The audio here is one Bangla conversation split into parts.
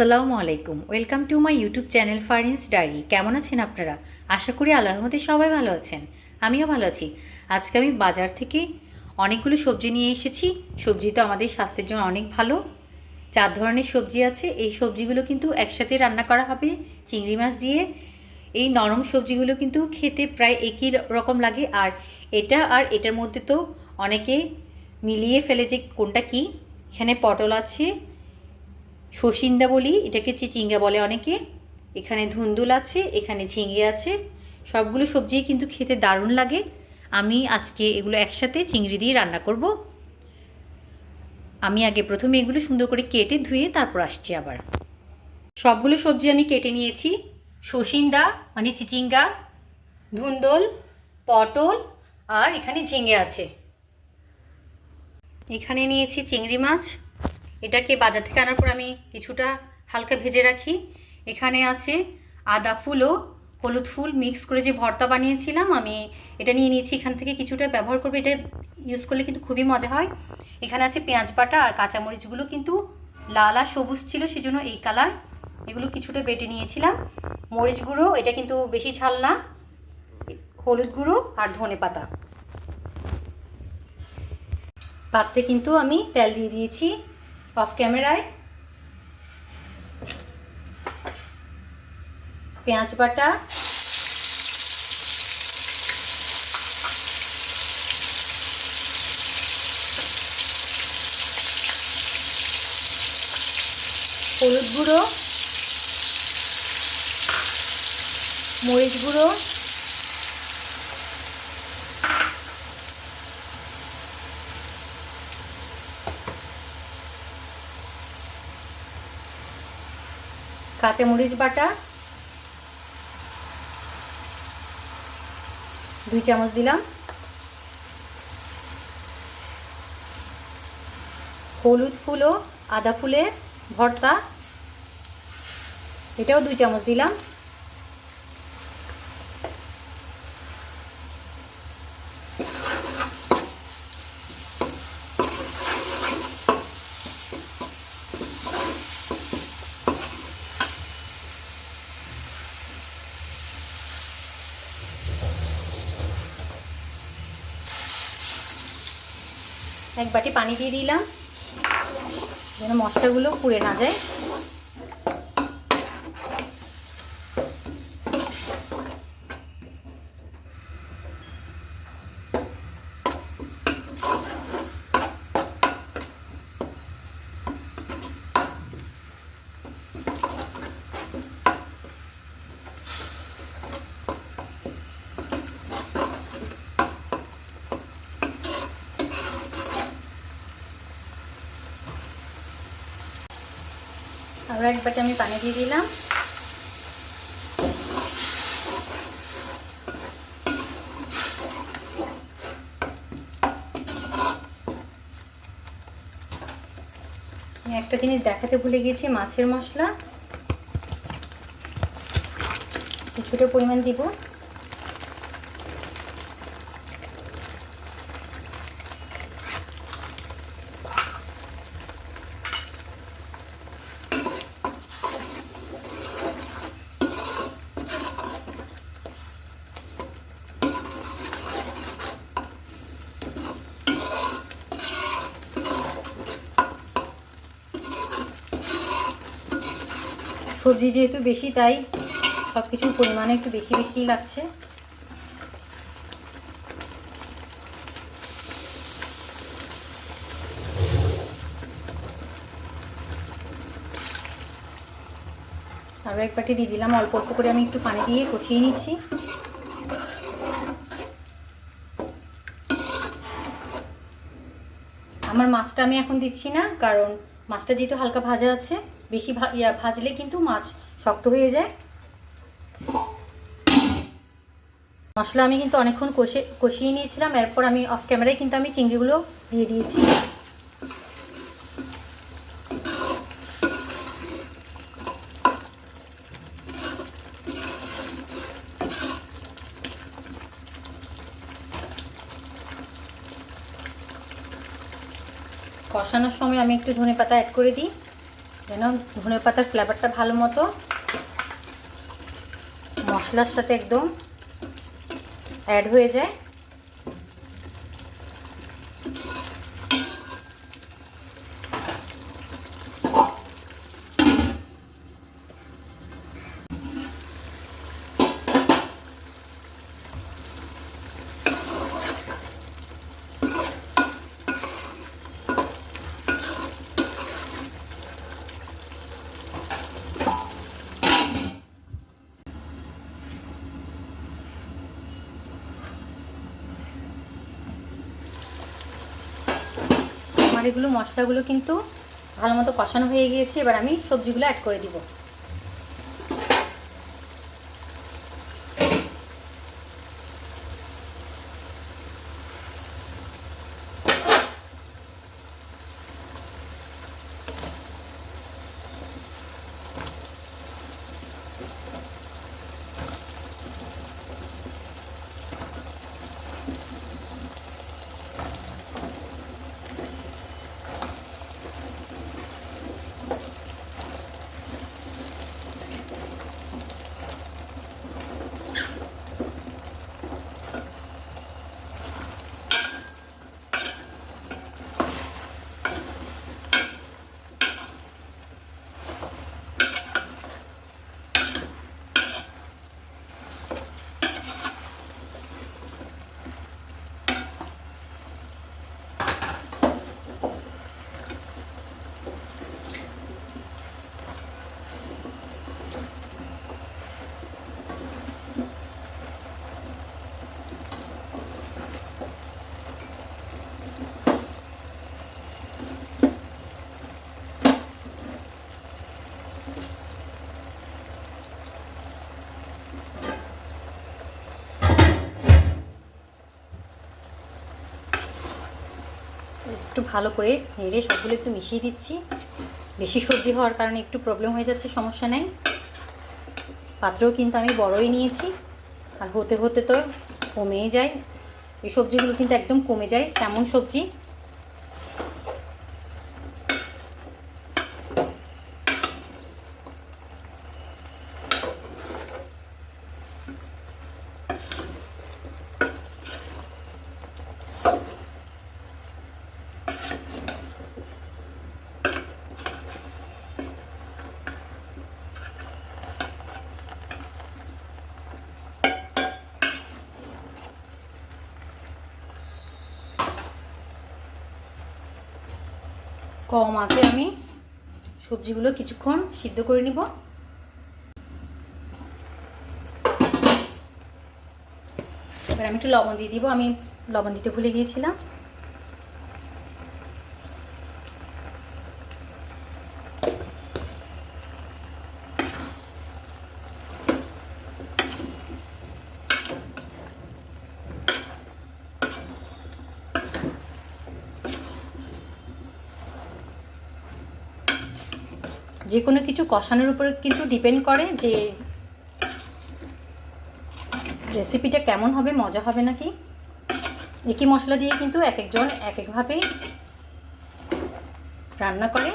আসসালামু আলাইকুম। Welcome to my YouTube channel Farin's diary. কেমন আছেন আপনারা? আশা করি আল্লাহর মধ্যে সবাই ভালো আছেন। আমিও ভালো আছি। আজকে আমি বাজার থেকে অনেকগুলো সবজি নিয়ে এসেছি। সবজি তো আমাদের স্বাস্থ্যের জন্য অনেক ভালো। চার ধরনের সবজি আছে। এই সবজিগুলো কিন্তু একসাথে রান্না করা হবে চিংড়ি মাছ দিয়ে। এই নরম সবজিগুলো কিন্তু খেতে প্রায় একই রকম লাগে। আর এটা আর এটার মধ্যে তো অনেকে মিলিয়ে ফেলে যে কোনটা কি। এখানে পটল আছে শসিন্দা বলি, এটাকে চিচিঙ্গা বলে অনেকে। এখানে ধুন্দুল আছে, এখানে ঝিঙে আছে। সবগুলো সবজি কিন্তু খেতে দারুণ লাগে। আমি আজকে এগুলো একসাথে চিংড়ি দিয়ে রান্না করব। আমি আগে প্রথমে এগুলো সুন্দর করে কেটে ধুয়ে তারপর আসছি আবার। সবগুলো সবজি আমি কেটে নিয়েছি। শসিন্দা মানে চিচিঙ্গা, ধুন্দল, পটল আর এখানে ঝিঙে আছে। এখানে নিয়েছি চিংড়ি মাছ। এটাকে বাজার থেকে আনার পর আমি কিছুটা হালকা ভেজে রাখি। এখানে আছে আদা ফুলও হলুদ ফুল মিক্স করে যে ভর্তা বানিয়েছিলাম, আমি এটা নিয়ে নিয়েছি। এখান থেকে কিছুটা ব্যবহার করব, এটা ইউজ করলে কিন্তু খুবই মজা হয়। এখানে আছে পেঁয়াজ বাটা আর কাঁচামরিচগুলো কিন্তু লাল আর সবুজ ছিল, সেজন্য এই কালার এগুলো কিছুটা বেটে নিয়েছিলাম। মরিচ গুঁড়ো, এটা কিন্তু বেশি ঝাল না। হলুদ গুঁড়ো আর ধনে পাতা। পাত্রে কিন্তু আমি তেল দিয়ে দিয়েছি। অফ ক্যামেরায়। পেঁয়াজ বাটা। হলুদ গুঁড়ো। মরিচ গুঁড়ো। কাঁচামরিচ বাটা দুই চামচ দিলাম। হলুদ ফুলও আদা ফুলের ভর্তা এটাও দুই চামচ দিলাম। এক বাটি পানি দিয়ে দিলাম যেন মশলাগুলো পুড়ে না যায়। আরও এক বাটি আমি পানি দিয়ে দিলাম। একটা জিনিস দেখাতে ভুলে গেছি, মাছের মশলা। কিছুটা পরিমাণ দিব। সবজি যেহেতু বেশি, তাই সব কিছুর পরিমাণে একটু বেশি বেশি লাগছে। আরও এক বাটি দিয়ে দিলাম। অল্প অল্প করে আমি একটু পানি দিয়ে কষিয়ে নিচ্ছি। আমার মাছটা আমি এখন দিচ্ছি না, কারণ মাছটা যেহেতু হালকা ভাজা আছে বেশি ইয়া ভাজলে কিন্তু মাছ শক্ত হয়ে যায়। মশলা আমি কিন্তু অনেকক্ষণ কষে, কষিয়ে নিয়েছিলাম। এরপর আমি অফ ক্যামেরায় কিন্তু আমি চিংড়িগুলো দিয়ে দিয়েছি। কষানোর সময় আমি একটু ধনে পাতা অ্যাড করে দিই। যেন ধনে পাতার ফ্লেভারটা ভালো মতো মশলার সাথে একদম অ্যাড হয়ে যায়। আমার এগুলো মশলাগুলো কিন্তু ভালো মতো কষানো হয়ে গিয়েছে, এবার আমি সবজিগুলো অ্যাড করে দিব। একটু ভালো করে নেড়ে সবগুলো একটু মিশিয়ে দিচ্ছি। বেশি সবজি হওয়ার কারণে একটু প্রবলেম হয়ে যাচ্ছে, সমস্যা নেই। পাত্রও কিন্তু আমি বড়ই নিয়েছি। আর হতে হতে তো কমেই যায়। এই সবজিগুলো কিন্তু একদম কমে যায়, তেমন সবজি। কম আছে, আমি সবজিগুলো কিছুক্ষণ সিদ্ধ করে নিব। এবার আমি একটু লবণ দিয়ে দিব, আমি লবণ দিতে ভুলে গিয়েছিলাম। যে কোনো কিছু কষানোর উপর কিন্তু ডিপেন্ড করে যে রেসিপিটা কেমন হবে, মজা হবে নাকি। একই মশলা দিয়ে কিন্তু এক একজন এক একভাবেই রান্না করে।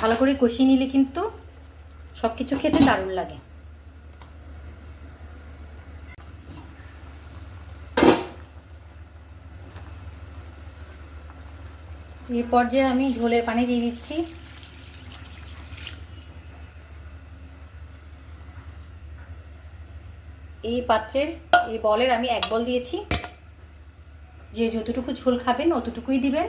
ভালো করে কষিয়ে নিলে কিন্তু সব কিছু খেতে দারুণ লাগে। এই পর্যায়ে আমি ঝোলের পানি দিয়ে দিচ্ছি। এই পাত্রের এই বলের আমি এক বল দিয়েছি। যে যতটুকু ঝোল খাবেন অতটুকুই দিবেন।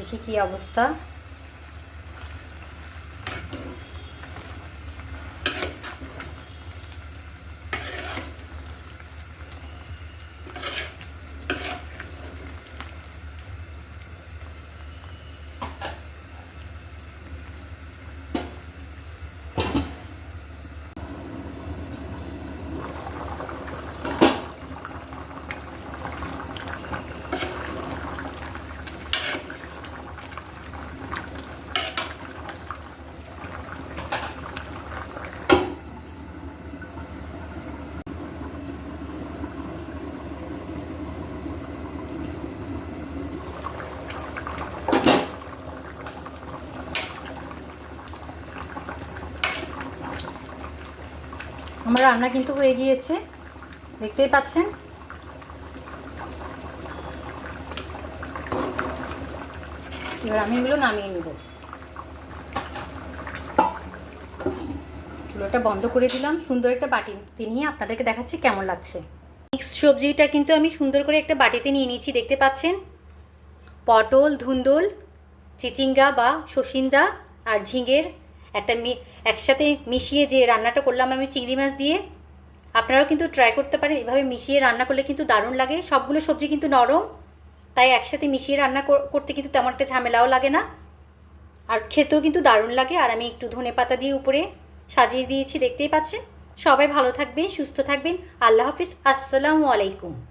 দেখি কি অবস্থা। আমার রান্না কিন্তু হয়ে গিয়েছে। দেখতেই পাচ্ছেন? এবার আমি এগুলো নামিয়ে নেব। চুলোটা বন্ধ করে দিলাম। সুন্দর একটা বাটি নিয়ে আপনাদেরকে দেখাচ্ছি কেমন লাগছে। মিক্সড সবজিটা কিন্তু আমি সুন্দর করে একটা বাটিতে নিয়ে নিয়েছি, দেখতে পাচ্ছেন? পটল, ধুন্দল, চিচিঙ্গা বা সসিন্দা আর ঝিঙের একটা একসাথে মিশিয়ে যে রান্নাটা করলাম আমি চিংড়ি মাছ দিয়ে, আপনারাও কিন্তু ট্রাই করতে পারেন। এভাবে মিশিয়ে রান্না করলে কিন্তু দারুণ লাগে। সবগুলো সবজি কিন্তু নরম। তাই একসাথে মিশিয়ে রান্না কর- করতে কিন্তু তেমন একটা ঝামেলাও লাগে না। আর খেতেও কিন্তু দারুণ লাগে। আর আমি একটু ধনে পাতা দিয়ে উপরে সাজিয়ে দিয়েছি, দেখতেই পাচ্ছেন। সবাই ভালো থাকবেন, সুস্থ থাকবেন। আল্লাহ হাফিজ। আসসালামু আলাইকুম।